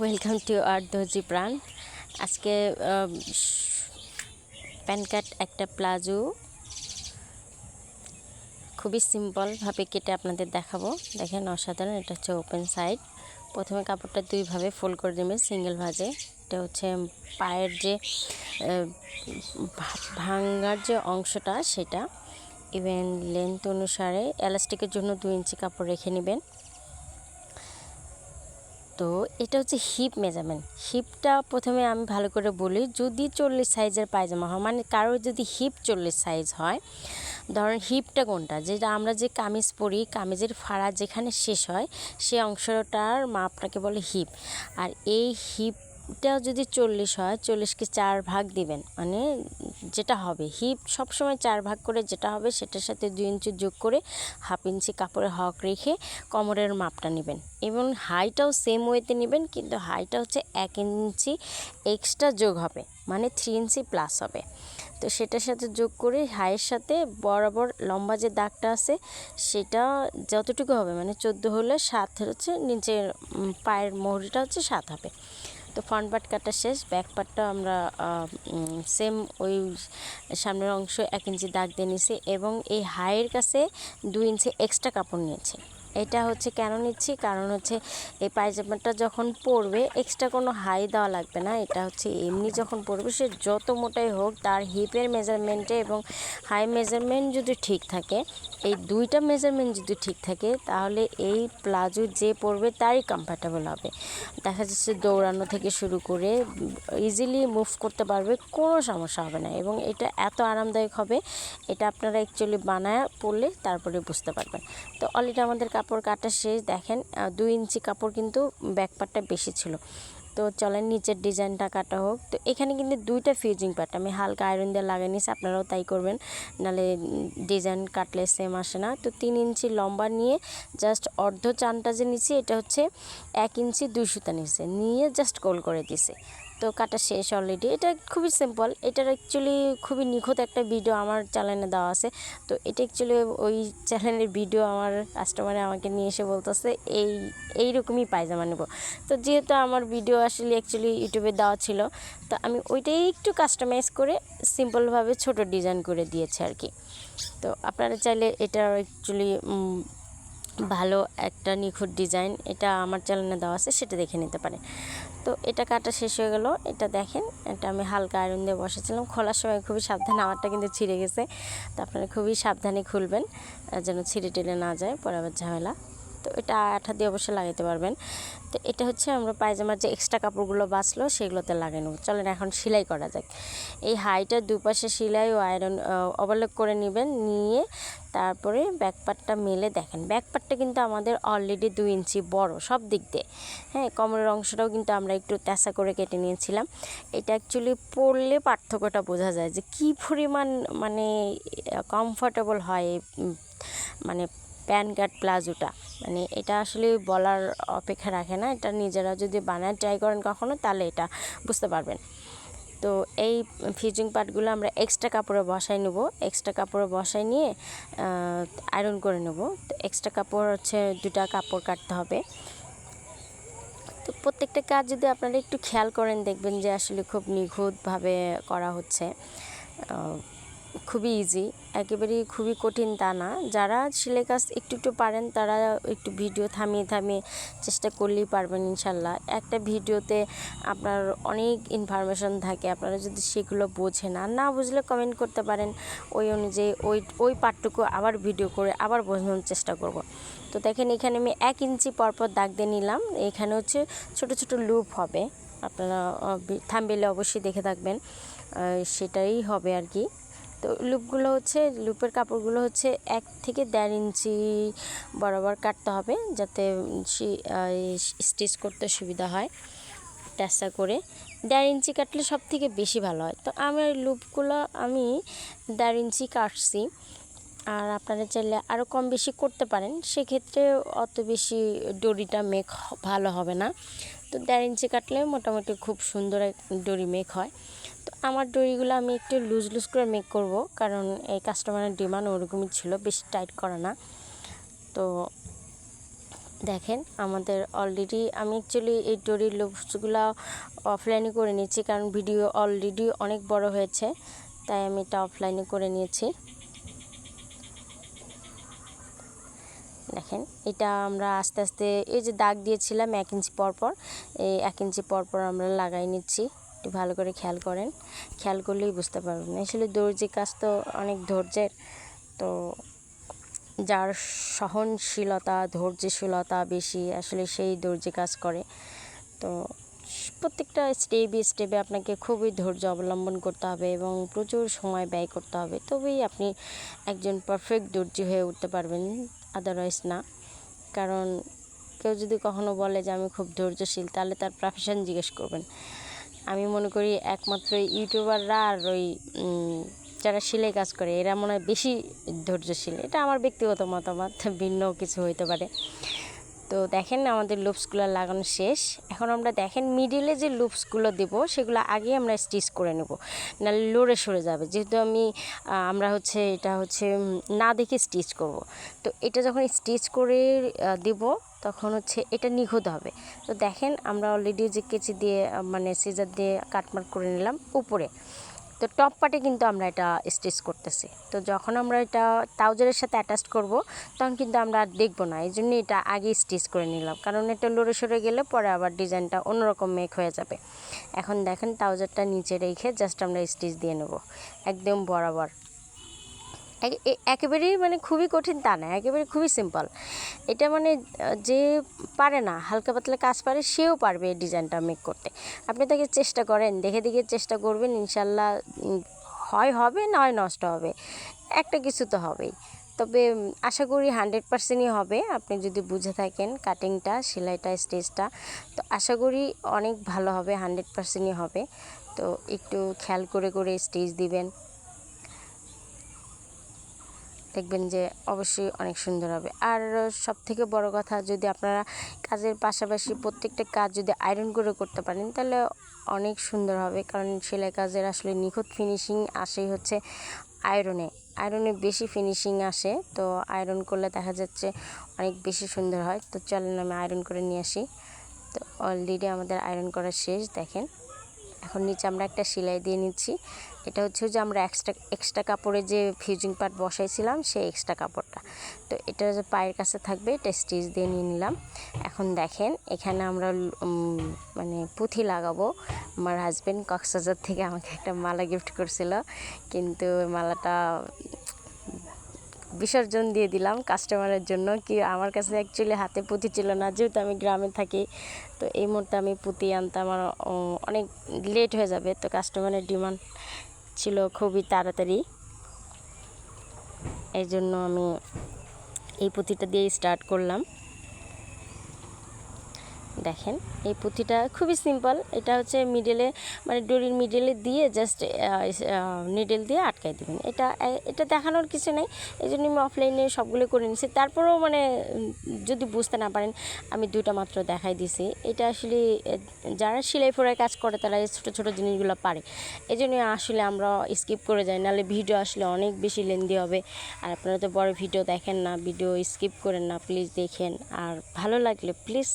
Welcome to আর দর্জি প্রাণ আজকে প্যান কার্ড একটা প্লাজো। খুবই সিম্পলভাবে কেটে আপনাদের দেখাবো। দেখেন অসাধারণ, এটা হচ্ছে ওপেন সাইড প্রথমে কাপড়টা দুইভাবে ফোল্ড করে দেবেন সিঙ্গেল ভাজে। এটা হচ্ছে পায়ের যে ভাঙ্গার যে অংশটা, সেটা। ইভেন লেন্থ অনুসারে এলাস্টিকের জন্য দু ইঞ্চি কাপড় রেখে নেবেন। তো এটা হচ্ছে হিপ মেজারমেন্ট হিপটা প্রথমে আমি ভালো করে বলি, যদি চল্লিশ সাইজের পায়জামা হয় মানে কারোর যদি হিপ চল্লিশ সাইজ হয়, ধরেন হিপটা কোনটা? যেটা আমরা যে কামিজ পরি, কামিজের ফাড়া যেখানে শেষ হয়, সে অংশটার মাপটাকে বলে হিপ আর এই হিপটা যদি চল্লিশ হয়, চল্লিশকে চার ভাগ দিবেন। মানে যেটা হবে, হিপ সবসময় চার ভাগ করে যেটা হবে সেটার সাথে দুই ইঞ্চি যোগ করে হাফ ইঞ্চি কাপড়ে হক রেখে কোমরের মাপটা নেবেন। এবং হাইটাও সেম ওয়েতে নেবেন, কিন্তু হাইটা হচ্ছে এক ইঞ্চি এক্সট্রা যোগ হবে মানে থ্রি ইঞ্চি প্লাস হবে। তো সেটার সাথে যোগ করে হাইয়ের সাথে বরাবর লম্বা যে দাগটা আছে, সেটা যতটুকু হবে মানে চোদ্দ হলে সাত হচ্ছে, নিচের পায়ের মোহরিটা হচ্ছে সাত হবে। তো ফ্রন্ট পার্ট কাটা শেষ ব্যাক পার্টটা আমরা সেম ওই সামনের অংশ এক ইঞ্চি দাগ দিয়ে নিয়েছি এবং এই হাইয়ের কাছে দুই ইঞ্চি এক্সট্রা কাপড় নিয়েছি। এটা হচ্ছে কেন নিচ্ছি? কারণ হচ্ছে এই পায়জামাটা যখন পরবে এক্সট্রা কোনো হাই দেওয়া লাগবে না। এটা হচ্ছে এমনি যখন পরবে, সে যত মোটাই হোক, তার হিপের মেজারমেন্টে এবং হাই মেজারমেন্ট যদি ঠিক থাকে, এই দুইটা মেজারমেন্ট যদি ঠিক থাকে, তাহলে এই প্লাজো যে পরবে, তারই কমফর্টেবল হবে। দেখা যাচ্ছে দৌড়ানো থেকে শুরু করে ইজিলি মুভ করতে পারবে, কোনো সমস্যা হবে না। এবং এটা এত আরামদায়ক হবে, এটা আপনারা অ্যাকচুয়ালি বানায় পরলে তারপরে বুঝতে পারবেন। তো অলরেডি আমাদের কাপড় কাটা শেষ দেখেন দুই ইঞ্চি কাপড় কিন্তু ব্যাক পার্টটা বেশি ছিল। তো চলেন নিচের ডিজাইনটা কাটা হোক। তো এখানে কিন্তু দুইটা ফিউজিং পার্ট, আমি হালকা আয়রন দিয়ে লাগিয়ে নিয়েছি, আপনারাও তাই করবেন নাহলে ডিজাইন কাটলে সেম আসে না। তো তিন ইঞ্চি লম্বা নিয়ে জাস্ট অর্ধ চানটা যে নিচ্ছি এটা হচ্ছে এক ইঞ্চি দুই সুতা নিচ্ছে নিয়ে জাস্ট গোল করে দিছে তো কাটা শেষ অলরেডি এটা খুবই সিম্পল এটার অ্যাকচুয়ালি খুবই নিখুঁত একটা ভিডিও আমার চ্যানেলে দেওয়া আছে। তো এটা অ্যাকচুয়ালি ওই চ্যানেলের ভিডিও আমার কাস্টমারে আমাকে নিয়ে এসে বলতেছে, এই, এইরকমই পায়জামা নেব। তো যেহেতু আমার ভিডিও আসলে অ্যাকচুয়ালি ইউটিউবে দেওয়া ছিল, তো আমি ওইটাই একটু কাস্টমাইজ করে সিম্পলভাবে ছোট ডিজাইন করে দিয়েছি আর কি। তো আপনারা চাইলে এটা অ্যাকচুয়ালি ভালো একটা নিখুঁত ডিজাইন এটা আমার চ্যানেলে দেওয়া আছে, সেটা দেখে নিতে পারেন। তো এটা কাটা শেষ হয়ে গেল। এটা দেখেন, এটা আমি হালকা আয়রন দিয়ে বসেছিলাম। খোলার সময় খুবই সাবধানে আমারটা কিন্তু ছিঁড়ে গেছে। তো আপনারা খুবই সাবধানে খুলবেন যেন ছিঁড়ে টেলে না যায়, পরে আবার ঝামেলা। তো এটা আঠা দিয়ে অবশ্যই লাগাতে পারবেন। তো এটা হচ্ছে আমরা পায়জামার যে এক্সট্রা কাপড়গুলো বাঁচলো, সেগুলোতে লাগিয়ে নেব। চলেন এখন সেলাই করা যাক। এই হাইটার দুপাশে সেলাই ও আয়রন ওভারলোক করে নেবেন, নিয়ে তারপরে ব্যাকপার্টটা মেলে দেখেন। ব্যাকপার্টটা কিন্তু আমাদের অলরেডি দুই ইঞ্চি বড়, সব দিক দিয়ে। হ্যাঁ কোমরের অংশটাও কিন্তু আমরা একটু তেসা করে কেটে নিয়েছিলাম। এটা অ্যাকচুয়ালি পরলে পার্থক্যটা বোঝা যায় যে কী পরিমাণ মানে কমফোর্টেবল হয় মানে প্যান কার্ড প্লাজোটা। মানে এটা আসলে বলার অপেক্ষা রাখে না, এটা নিজেরা যদি বানায় ট্রাই করেন কখনো, তাহলে এটা বুঝতে পারবেন। তো এই ফিজিং পার্টগুলো আমরা এক্সট্রা কাপড়ে বসাই নেব। এক্সট্রা কাপড়ে বসাই নিয়ে আয়রন করে নেব। তো এক্সট্রা কাপড় হচ্ছে দুটা কাপড় কাটতে হবে। তো প্রত্যেকটা কাজ যদি আপনারা একটু খেয়াল করেন, দেখবেন যে আসলে খুব নিখুঁতভাবে করা হচ্ছে। খুবই ইজি একেবারেই খুবই কঠিন তা না। যারা সেলাই কাজ একটু একটু পারেন, তারা একটু ভিডিও থামিয়ে থামিয়ে চেষ্টা করলেই পারবেন ইনশাল্লাহ। একটা ভিডিওতে আপনার অনেক ইনফরমেশন থাকে, আপনারা যদি সেগুলো বোঝেন। আর না বুঝলে কমেন্ট করতে পারেন, ওই অনুযায়ী ওই ওই পার্টটুকু আবার ভিডিও করে আবার বোঝানোর চেষ্টা করব। তো দেখেন, এখানে আমি এক ইঞ্চি পরপর দাগ দিয়ে নিলাম। এখানে হচ্ছে ছোট ছোট লুপ হবে। আপনারা থামবেলে অবশ্যই দেখে থাকবেন। সেটাই হবে আর কি। তো লুপগুলো হচ্ছে, লুপের কাপড়গুলো হচ্ছে এক থেকে দেড় ইঞ্চি বরাবর কাটতে হবে যাতে স্টিচ করতে সুবিধা হয় ট্যাসা করে। দেড় ইঞ্চি কাটলে সব থেকে বেশি ভালো হয়। তো আমার লুপগুলো আমি দেড় ইঞ্চি কাটছি। আর আপনারা চাইলে আরও কম বেশি করতে পারেন। সেক্ষেত্রে অত বেশি ডরিটা মেক ভালো হবে না। তো দেড় ইঞ্চি কাটলে মোটামুটি খুব সুন্দর ডরি মেক হয়। তো আমার দড়িগুলো আমি একটু লুজ লুজ করে মেক করব, কারণ এই কাস্টমারের ডিমান্ড ওরকমই ছিল, বেশি টাইট করা না। তো দেখেন, আমাদের অলরেডি আমি অ্যাকচুয়ালি এই ডোরির লুপসগুলো অফলাইনে করে নিয়েছি, কারণ ভিডিও অলরেডি অনেক বড় হয়েছে, তাই আমি এটা অফলাইনে করে নিয়েছি। দেখেন, এটা আমরা আস্তে আস্তে, এই যে দাগ দিয়েছিলাম এক ইঞ্চি পরপর, এই এক ইঞ্চি পরপর আমরা লাগাই নিচ্ছি। একটু ভালো করে খেয়াল করেন। খেয়াল করলেই বুঝতে পারবেন। আসলে দর্জি কাজ তো অনেক ধৈর্যের। তো যার সহনশীলতা, ধৈর্যশীলতা বেশি আসলে সেই দর্জি কাজ করে। তো প্রত্যেকটা স্টেপে স্টেপে আপনাকে খুবই ধৈর্য অবলম্বন করতে হবে এবং প্রচুর সময় ব্যয় করতে হবে। তবেই আপনি একজন পারফেক্ট দর্জি হয়ে উঠতে পারবেন আদারওয়াইজ না। কারণ কেউ যদি কখনো বলে যে, আমি খুব ধৈর্যশীল, তাহলে তার প্রফেশন জিজ্ঞেস করবেন। আমি মনে করি একমাত্র ইউটিউবাররা আর ওই যারা সেলাই কাজ করে, এরা মনে হয় বেশি ধৈর্যশীল। এটা আমার ব্যক্তিগত মতামত, ভিন্ন কিছু হইতে পারে। তো দেখেন আমাদের লুপসগুলো লাগানো শেষ। এখন আমরা দেখেন মিডিলে যে লুপসগুলো দেব, সেগুলো আগে আমরা স্টিচ করে নেব। নাহলে লড়ে সরে যাবে। যেহেতু আমি আমরা হচ্ছে, এটা হচ্ছে না দেখে স্টিচ করব। তো এটা যখন স্টিচ করে দেব তখন হচ্ছে এটা নিখুঁত হবে। তো দেখেন আমরা অলরেডি যে কেচি দিয়ে মানে সিজার দিয়ে কাটমার্ক করে নিলাম উপরে। তো টপ পার্টে কিন্তু আমরা এটা স্টিচ করতেছি। তো যখন আমরা এটা ট্রাউজারের সাথে অ্যাটাচ করব, তখন কিন্তু আমরা আর দেখব না। এই জন্য এটা আগে স্টিচ করে নিলাম। কারণ এটা লড়ে সরে গেলে পরে আবার ডিজাইনটা অন্যরকম মেক হয়ে যাবে। এখন দেখেন ট্রাউজারটা নিচে রেখে জাস্ট আমরা স্টিচ দিয়ে নেব। একদম বরাবর। একেবারেই মানে খুবই কঠিন তা না, একেবারে খুবই সিম্পল এটা মানে যে পারে না, হালকা পাতলা কাজ পারে, সেও পারবে এই ডিজাইনটা মেক করতে। আপনি তাকে চেষ্টা করেন, দেখে দেখে চেষ্টা করবেন ইনশাল্লাহ হয় হবে নয় নষ্ট হবে। একটা কিছু তো হবেই। তবে আশা করি হান্ড্রেড পার্সেন্টই হবে। আপনি যদি বুঝে থাকেন কাটিংটা সেলাইটা, স্টেজটা, তো আশা করি অনেক ভালো হবে, হান্ড্রেড পার্সেন্টই হবে। তো একটু খেয়াল করে করে স্টেজ দিবেন। দেখবেন যে অবশ্যই অনেক সুন্দর হবে। আর সব থেকে বড় কথা, যদি আপনারা কাজের পাশাপাশি প্রত্যেকটা কাজ যদি আয়রন করে করতে পারেন, তাহলে অনেক সুন্দর হবে। কারণ সেলাই কাজের আসলে নিখুঁত ফিনিশিং আসেই হচ্ছে আয়রনে আয়রনে বেশি ফিনিশিং আসে, তো আয়রন করলে দেখা যাচ্ছে অনেক বেশি সুন্দর হয়। তো চলেন আমি আয়রন করে নিয়ে আসি। তো অলরেডি আমাদের আয়রন করা শেষ, দেখেন। এখন নিচে আমরা একটা সেলাই দিয়ে নিচ্ছি। এটা হচ্ছে যে আমরা এক্সট্রা এক্সট্রা কাপড়ে যে ফিউজিং পার্ট বসাইছিলাম সেই এক্সট্রা কাপড়টা। তো এটা যে পায়ের কাছে থাকবে, এটা স্টিচ দিয়ে নিয়ে নিলাম। এখন দেখেন, এখানে আমরা মানে পুঁথি লাগাবো। আমার হাজব্যান্ড কক্সবাজার থেকে আমাকে একটা মালা গিফট করছিল। কিন্তু মালাটা বিসর্জন দিয়ে দিলাম কাস্টমারের জন্য, কি আমার কাছে অ্যাকচুয়ালি হাতে পুঁতি ছিল না, যেহেতু আমি গ্রামে থাকি, তো এই মুহূর্তে আমি পুঁতি আনতে আমার অনেক লেট হয়ে যাবে, তো কাস্টমারের ডিমান্ড ছিল খুবই তাড়াতাড়ি। এই জন্য আমি এই পুঁতিটা দিয়ে স্টার্ট করলাম। দেখেন। এই পুঁথিটা খুবই সিম্পল এটা হচ্ছে মিডলে মানে ডোরির মিডলে দিয়ে জাস্ট নিডেল দিয়ে আটকাই দেবেন। এটা এটা দেখানোর কিছু নেই এই জন্য আমি অফলাইনে সবগুলো করে নিছি। তারপরেও মানে যদি বুঝতে না পারেন, আমি দুটা মাত্র দেখাই দিছি। এটা আসলে যারা সেলাই ফোড়ায় কাজ করে, তারা এই ছোটো ছোটো জিনিসগুলো পারে। এই জন্য আসলে আমরা স্কিপ করে যাই, নাহলে ভিডিও আসলে অনেক বেশি লেন্দি হবে। আর আপনারা তো বড় ভিডিও দেখেন না ভিডিও স্কিপ করেন না প্লিজ দেখেন। আর ভালো লাগলে প্লিজ